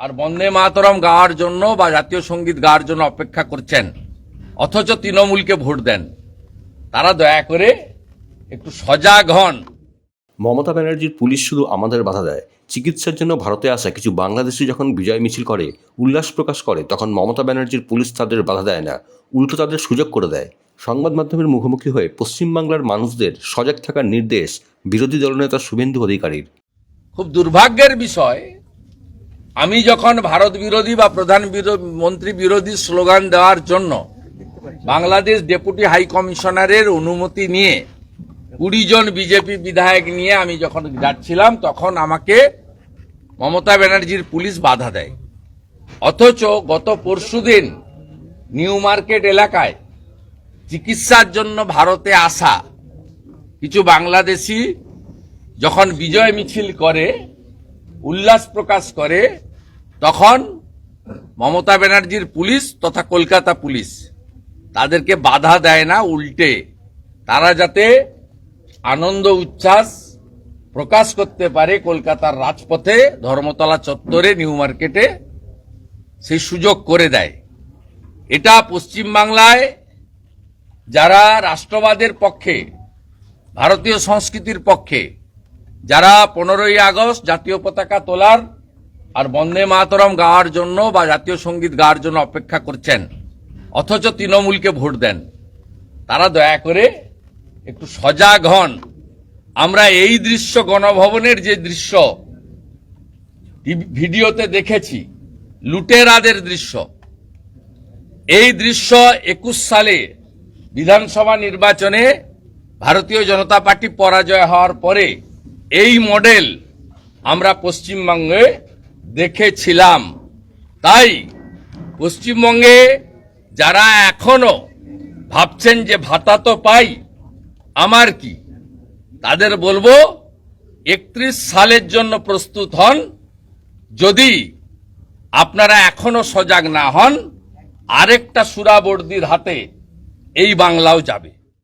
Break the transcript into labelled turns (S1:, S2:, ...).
S1: আর বন্দে মাতরম গাওয়ার জন্য বা জাতীয় সংগীত গাওয়ার জন্য অপেক্ষা করছেন। অথচ তৃণমূলকে ভোট দেন। তারা দয়া করে একটু সজাগ হন।
S2: মমতা ব্যানার্জির পুলিশ শুধু আমাদের বাধা দেয় চিকিৎসার জন্য ভারতে আসা কিছু বাংলাদেশি যখন বিজয় মিছিল করে উল্লাস প্রকাশ করে তখন মমতা ব্যানার্জির পুলিশ তাদের বাধা দেয় না উল্টো তাদের সুযোগ করে দেয়। সংবাদ মাধ্যমের মুখোমুখি হয়ে পশ্চিমবাংলার মানুষদের সজাগ থাকার নির্দেশ বিরোধী দলনেতা শুভেন্দু অধিকারীর।
S1: খুব দুর্ভাগ্যের বিষয় আমি যখন ভারত বিরোধী বা প্রধান মন্ত্রী বিরোধী স্লোগান দেওয়ার জন্য বাংলাদেশ ডেপুটি হাই কমিশনারের অনুমতি নিয়ে কুড়ি জন বিজেপি বিধায়ক নিয়ে আমি যখন যাচ্ছিলাম, তখন আমাকে মমতা ব্যানার্জির পুলিশ বাধা দেয়। অথচ গত পরশুদিন নিউ মার্কেট এলাকায় চিকিৎসার জন্য ভারতে আসা কিছু বাংলাদেশি যখন বিজয় মিছিল করে উল্লাস প্রকাশ করে, তখন মমতা ব্যানার্জির পুলিশ তথা কলকাতা পুলিশ তাদেরকে বাধা দেয় না উল্টে। তারা যাতে আনন্দ উচ্ছ্বাস প্রকাশ করতে পারে কলকাতার রাজপথে, ধর্মতলা চত্বরে, নিউ মার্কেটে, সেই সুযোগ করে দেয়। এটা পশ্চিমবাংলায় যারা রাষ্ট্রবাদের পক্ষে, ভারতীয় সংস্কৃতির পক্ষে যারা পনেরোই আগস্ট জাতীয় পতাকা তোলার আর বন্দে মাতরম গাওয়ার জন্য বা জাতীয় সংগীত গাওয়ার জন্য অপেক্ষা করছেন, অথচ তৃণমূলকে ভোট দেন, তারা দয়া করে একটু সজাগ হন। আমরা এই দৃশ্য, গণভবনের যে দৃশ্য ভিডিওতে দেখেছি, লুটেরাদের দৃশ্য। এই দৃশ্য একুশ সালে বিধানসভা নির্বাচনে ভারতীয় জনতা পার্টি পরাজয় হওয়ার পরে এই মডেল আমরা পশ্চিমবঙ্গে দেখেছিলাম। তাই পশ্চিমবঙ্গে যারা এখনও ভাবছেন যে ভাতা তো পাই, আমার কি? তাদের বলব, একত্রিশ সালের জন্য প্রস্তুত হন। যদি আপনারা এখনও সজাগ না হন, আরেকটা সুরাবর্দির হাতে এই বাংলাও যাবে।